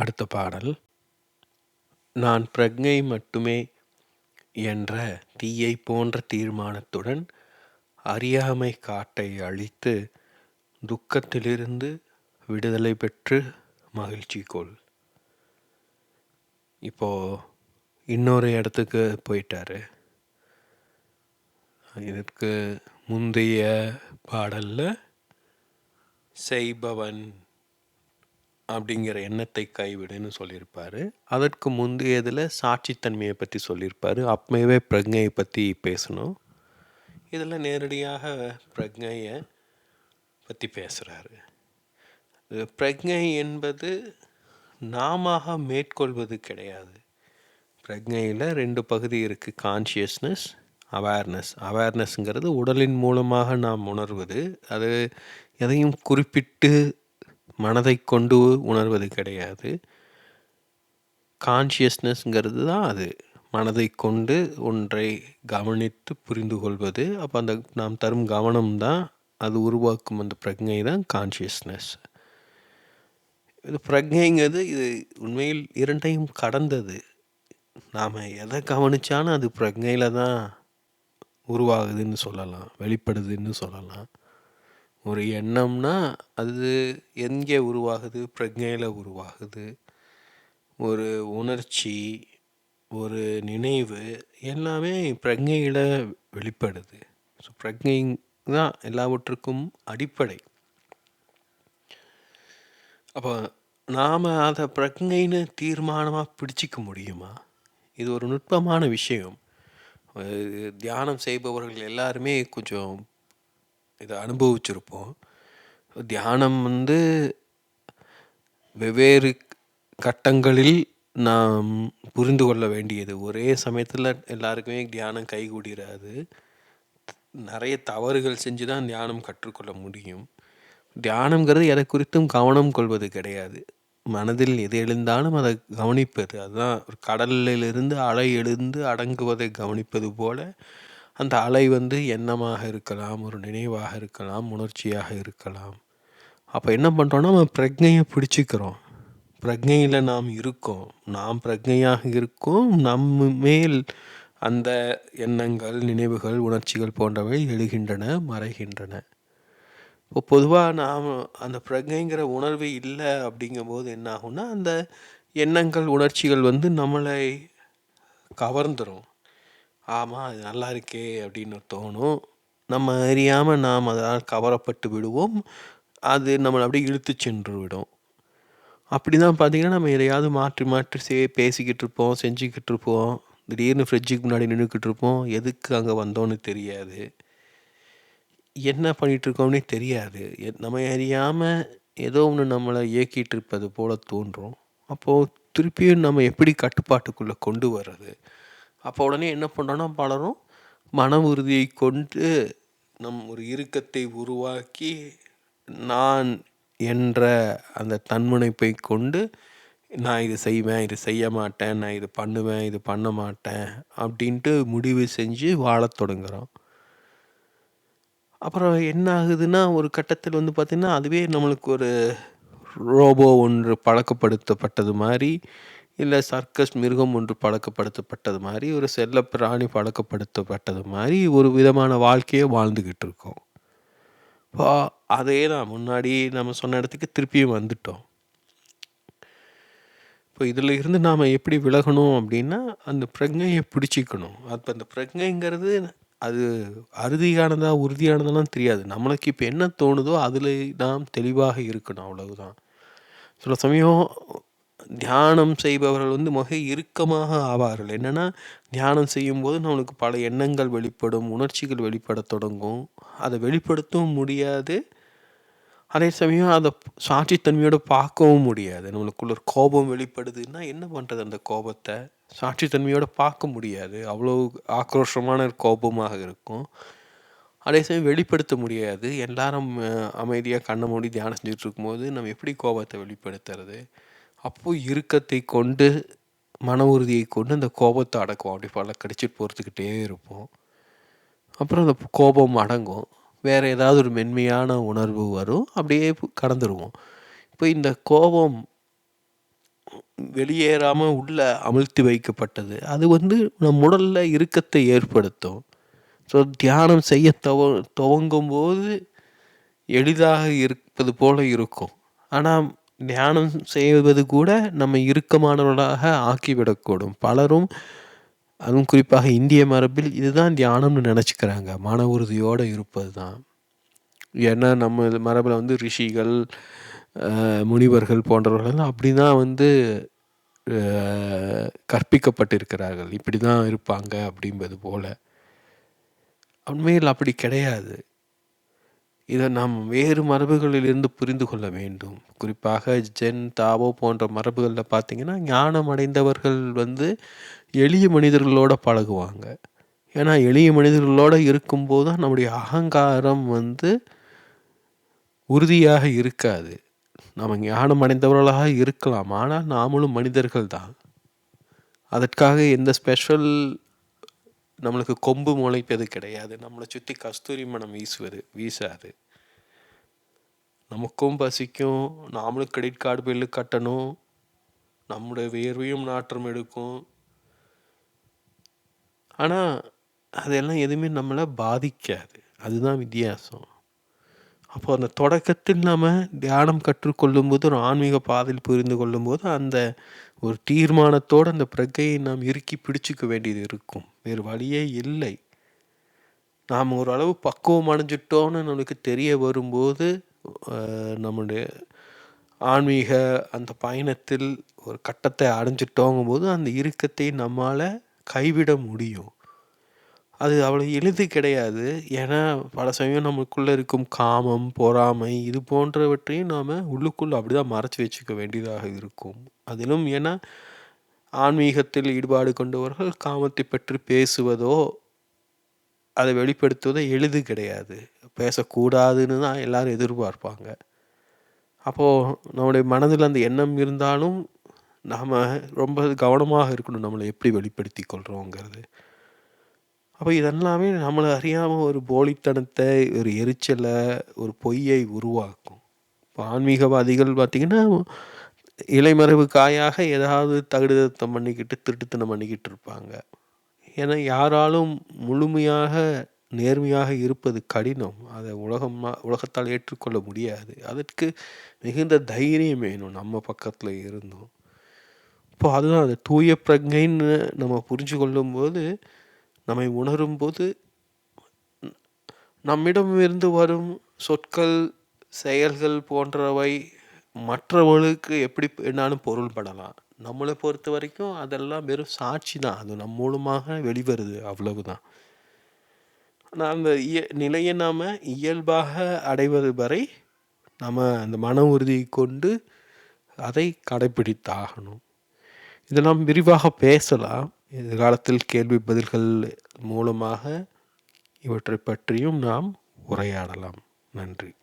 அடுத்த பாடல். நான் பிரக்ஞை மட்டுமே என்ற தீயை போன்ற தீர்மானத்துடன் அறியாமை காட்டை அழித்து துக்கத்திலிருந்து விடுதலை பெற்று மகிழ்ச்சி கொள். இப்போ இன்னொரு இடத்துக்கு போயிட்டாரு. இதற்கு முந்தைய பாடலில் செய்பவன் அப்படிங்கிற எண்ணத்தை கைவிடுன்னு சொல்லியிருப்பார். அதற்கு முந்தையதில் சாட்சித்தன்மையை பற்றி சொல்லியிருப்பார். அப்பவே பிரஜையை பற்றி பேசணும். இதில் நேரடியாக பிரக்ஞையை பற்றி பேசுகிறாரு பிரக்ஞை என்பது நாம மேற்கொள்வது கிடையாது. பிரக்ஞையில் ரெண்டு பகுதி இருக்குது கான்ஷியஸ்னஸ் அவேர்னஸ் அவேர்னஸ்ங்கிறது உடலின் மூலமாக நாம் உணர்வது. அது எதையும் குறிப்பிட்டு மனதை கொண்டு உணர்வது கிடையாது. கான்ஷியஸ்னஸ்ங்கிறது தான் அது. மனதை கொண்டு ஒன்றை கவனித்து புரிந்து கொள்வது. அப்போ அந்த நாம் தரும் கவனம் தான் அது உருவாக்கும் அந்த பிரக்ஞை தான் கான்ஷியஸ்னஸ் இது பிரக்ஞைங்கிறது இது உண்மையில் இரண்டையும் கடந்தது. நாம் எதை கவனித்தாலும் அது பிரக்ஞையில் தான் உருவாகுதுன்னு சொல்லலாம் வெளிப்படுதுன்னு சொல்லலாம். ஒரு எண்ணம்னா அது எங்கே உருவாகுது? பிரக்ஞையில் உருவாகுது. ஒரு உணர்ச்சி ஒரு நினைவு எல்லாமே பிரக்ஞையில் வெளிப்படுது. ஸோ பிரக்ஞை தான் எல்லாவற்றுக்கும் அடிப்படை. அப்போ நாம் அதை பிரக்ஞைன்னு தீர்மானமாக பிடிச்சிக்க முடியுமா? இது ஒரு நுட்பமான விஷயம். தியானம் செய்பவர்கள் எல்லாருமே கொஞ்சம் இதை அனுபவிச்சிருப்போம். தியானம் வந்து வெவ்வேறு கட்டங்களில் நாம் புரிந்து கொள்ள வேண்டியது. ஒரே சமயத்தில் எல்லாருக்குமே தியானம் கைகூடிராது நிறைய தவறுகள் செஞ்சு தான் தியானம் கற்றுக்கொள்ள முடியும். தியானங்கிறது எதை குறித்தும் கவனம் கொள்வது கிடையாது. மனதில் எது எழுந்தாலும் அதை கவனிப்பது. அதுதான் ஒரு கடலிலிருந்து அலை எழுந்து அடங்குவதை கவனிப்பது போல அந்த அலை வந்து எண்ணமாக இருக்கலாம் ஒரு நினைவாக இருக்கலாம் உணர்ச்சியாக இருக்கலாம். அப்போ என்ன பண்ணுறோன்னா நம்ம பிரஜையை பிடிச்சிக்கிறோம். பிரஜையில் நாம் இருக்கோம். நாம் பிரஜையாக இருக்கோம். நம்ம மேல் அந்த எண்ணங்கள் நினைவுகள் உணர்ச்சிகள் போன்றவை எழுகின்றன மறைகின்றன. இப்போ பொதுவாக நாம் அந்த பிரஜைங்கிற உணர்வு இல்லை அப்படிங்கும்போது என்ன ஆகும்னா அந்த எண்ணங்கள் உணர்ச்சிகள் வந்து நம்மளை கவர்ந்துடும் ஆமாம் அது நல்லா இருக்கே அப்படின்னு தோணும். நம்ம அறியாமல் நாம் அதனால் கவரப்பட்டு விடுவோம். அது நம்மளை அப்படியே இழுத்து சென்று விடும். அப்படி தான் பார்த்தீங்கன்னா நம்ம எதையாவது மாற்றி மாற்றி சே பேசிக்கிட்டு இருப்போம் செஞ்சுக்கிட்டு இருப்போம். திடீர்னு ஃப்ரிட்ஜுக்கு முன்னாடி நின்றுக்கிட்டு இருப்போம். எதுக்கு அங்கே வந்தோன்னு தெரியாது. என்ன பண்ணிகிட்ருக்கோம்னே தெரியாது. நம்ம அறியாமல் ஏதோ ஒன்று நம்மளை இயக்கிட்டு இருப்பது போல் தோன்றும். அப்போது திருப்பியும் நம்ம எப்படி கட்டுப்பாட்டுக்குள்ளே கொண்டு வர்றது? அப்போ உடனே என்ன பண்ணுறோன்னா பலரும் மன உறுதியை கொண்டு நம் ஒரு இறுக்கத்தை உருவாக்கி நான் என்ற அந்த தன்முனைப்பை கொண்டு நான் இது செய்வேன் இது செய்ய மாட்டேன் நான் இது பண்ணுவேன் இது பண்ண மாட்டேன் அப்படின்ட்டு முடிவு செஞ்சு வாழத் தொடங்குகிறோம் அப்புறம் என்ன ஆகுதுன்னா ஒரு கட்டத்தில் வந்து பார்த்திங்கன்னா அதுவே நம்மளுக்கு ஒரு ரோபோ ஒன்று பழக்கப்படுத்தப்பட்டது மாதிரி இல்லை சர்க்கஸ் மிருகம் ஒன்று பழக்கப்படுத்தப்பட்டது மாதிரி ஒரு செல்ல பிராணி பழக்கப்படுத்தப்பட்டது மாதிரி ஒரு விதமான வாழ்க்கையை வாழ்ந்துக்கிட்டு இருக்கோம் இப்போ அதே தான் முன்னாடி நம்ம சொன்ன இடத்துக்கு திருப்பியும் வந்துட்டோம் இப்போ இதில் இருந்து நாம் எப்படி விலகணும் அப்படின்னா அந்த பிரஜையை பிடிச்சிக்கணும் அப்போ அந்த பிரஜைங்கிறது அது அறுதியானதா, உறுதியானதெல்லாம் தெரியாது. நம்மளுக்கு இப்போ என்ன தோணுதோ, அதில் நாம் தெளிவாக இருக்கணும். அவ்வளவுதான். சில சமயம் தியானம் செய்பவர்கள் வந்து மிக இறுக்கமாக ஆவார்கள். என்னென்னா தியானம் செய்யும்போது நம்மளுக்கு பல எண்ணங்கள் வெளிப்படும், உணர்ச்சிகள் வெளிப்படத் தொடங்கும். அதை வெளிப்படுத்தவும் முடியாது. அதே சமயம் அதை சாட்சித்தன்மையோடு பார்க்கவும் முடியாது. நம்மளுக்குள்ள ஒரு கோபம் வெளிப்படுதுன்னா, என்ன பண்ணுறது அந்த கோபத்தை சாட்சித்தன்மையோடு பார்க்க முடியாது அவ்வளோ ஆக்ரோஷமான கோபமாக இருக்கும் அதே சமயம் வெளிப்படுத்த முடியாது எல்லாரும் அமைதியாக கண்ணை மூடி தியானம் செஞ்சுட்டு இருக்கும்போது நம்ம எப்படி கோபத்தை வெளிப்படுத்துறது அப்போது இறுக்கத்தை கொண்டு மன உறுதியை கொண்டு அந்த கோபத்தை அடக்கும் அப்படி பல கடிச்சிட்டு போகிறதுக்கிட்டே இருப்போம். அப்புறம் அந்த கோபம் அடங்கும். வேறு ஏதாவது ஒரு மென்மையான உணர்வு வரும். அப்படியே கடந்துருவோம். இப்போ இந்த கோபம் வெளியேறாமல் உள்ள அமிழ்த்தி வைக்கப்பட்டது அது வந்து நம் உடலில் இறுக்கத்தை ஏற்படுத்தும். ஸோ தியானம் செய்ய துவ துவங்கும் போது எளிதாக இருப்பது போல இருக்கும். ஆனால் தியானம் செய்வது கூட நம்ம இறுக்கமானவர்களாக ஆக்கிவிடக்கூடும். பலரும் அதுவும் குறிப்பாக இந்திய மரபில் இதுதான் தியானம்னு நினச்சிக்கிறாங்க. மன உறுதியோடு இருப்பது தான் ஏன்னா நம்ம மரபில் வந்து ரிஷிகள் முனிவர்கள் போன்றவர்கள் அப்படி தான் வந்து கற்பிக்கப்பட்டிருக்கிறார்கள். இப்படி தான் இருப்பாங்க அப்படின்பது போல். உண்மையில் அப்படி கிடையாது. இதை நாம் வேறு மரபுகளிலிருந்து புரிந்து கொள்ள வேண்டும். குறிப்பாக ஜென் தாவோ போன்ற மரபுகளில் பார்த்திங்கன்னா ஞானம் அடைந்தவர்கள் வந்து எளிய மனிதர்களோட பழகுவாங்க. ஏன்னா எளிய மனிதர்களோடு இருக்கும்போது தான் நம்முடைய அகங்காரம் வந்து உறுதியாக இருக்காது. நம்ம ஞானம் அடைந்தவர்களாக இருக்கலாம். ஆனால் நாமளும் மனிதர்கள் தான். அதற்காக எந்த ஸ்பெஷல் நம்மளுக்கு கொம்பு முளைப்பது கிடையாது. நம்மளை சுற்றி கஸ்தூரி மனம் வீசுவது வீசாது. நமக்கும் பசிக்கும் நாமளும் கிரெடிட் கார்டு பில்லு கட்டணும் நம்முடைய வேர்வையும் நாற்றம் எடுக்கும். ஆனால் அதெல்லாம் எதுவுமே நம்மளை பாதிக்காது. அதுதான் வித்தியாசம். அப்போ அந்த தொடக்கத்தில் நாம் தியானம் கற்றுக்கொள்ளும் போது ஒரு ஆன்மீக பாதையில் புரிந்து கொள்ளும்போது அந்த ஒரு தீர்மானத்தோடு அந்த பிரக்கையை நாம் இறுக்கி பிடிச்சிக்க வேண்டியது இருக்கும். வேறு வழியே இல்லை. நாம் ஓரளவு பக்குவம் அடைஞ்சிட்டோன்னு நம்மளுக்கு தெரிய வரும்போது நம்முடைய ஆன்மீக அந்த பயணத்தில் ஒரு கட்டத்தை அடைஞ்சிட்டோங்கும்போது அந்த இறுக்கத்தை நம்மால் கைவிட முடியும். அது அவ்வளோ எளிது கிடையாது. ஏன்னா பல சமயம் நமக்குள்ளே இருக்கும் காமம் பொறாமை இது போன்றவற்றையும் நாம் உள்ளுக்குள்ளே அப்படி தான் மறைச்சி வச்சுக்க வேண்டியதாக இருக்கும். அதிலும் ஏன்னா ஆன்மீகத்தில் ஈடுபாடு கொண்டவர்கள் காமத்தை பற்றி பேசுவதோ அதை வெளிப்படுத்துவதோ எளிது கிடையாது. பேசக்கூடாதுன்னு தான் எல்லோரும் எதிர்பார்ப்பாங்க. அப்போது நம்முடைய மனதில் அந்த எண்ணம் இருந்தாலும் நாம் ரொம்ப கவனமாக இருக்கணும் நம்மளை எப்படி வெளிப்படுத்தி கொள்கிறோங்கிறது அப்போ இதெல்லாமே நம்மளை அறியாமல் ஒரு போலித்தனத்தை ஒரு எரிச்சலை ஒரு பொய்யை உருவாக்கும். இப்போ ஆன்மீகவாதிகள் பார்த்திங்கன்னா இலைமறைவு காயாக ஏதாவது தகுடுதத்தம் பண்ணிக்கிட்டு திருட்டுத்தனம் பண்ணிக்கிட்டு இருப்பாங்க. ஏன்னா யாராலும் முழுமையாக நேர்மையாக இருப்பது கடினம். அதை உலகமாக உலகத்தால் ஏற்றுக்கொள்ள முடியாது. அதற்கு மிகுந்த தைரியம் வேணும். நம்ம பக்கத்தில் இருந்தோம். இப்போ அதுதான் அந்த தூய பிரஜைன்னு நம்ம புரிஞ்சு கொள்ளும்போது நம்மை உணரும்போது நம்மிடமிருந்து வரும் சொற்கள் செயல்கள் போன்றவை மற்றவர்களுக்கு எப்படி என்னாலும் பொருள்படலாம். நம்மளை பொறுத்த வரைக்கும் அதெல்லாம் வெறும் சாட்சி தான். அது நம் மூலமாக வெளிவருது அவ்வளவுதான். ஆனால் அந்த இய நிலையை நாம் இயல்பாக அடைவது வரை நம்ம அந்த மன உறுதியை கொண்டு அதை கடைப்பிடித்தாகணும். இதெல்லாம் விரிவாக பேசலாம். எதிர்காலத்தில் கேள்வி பதில்கள் மூலமாக இவற்றை பற்றியும் நாம் உரையாடலாம். நன்றி.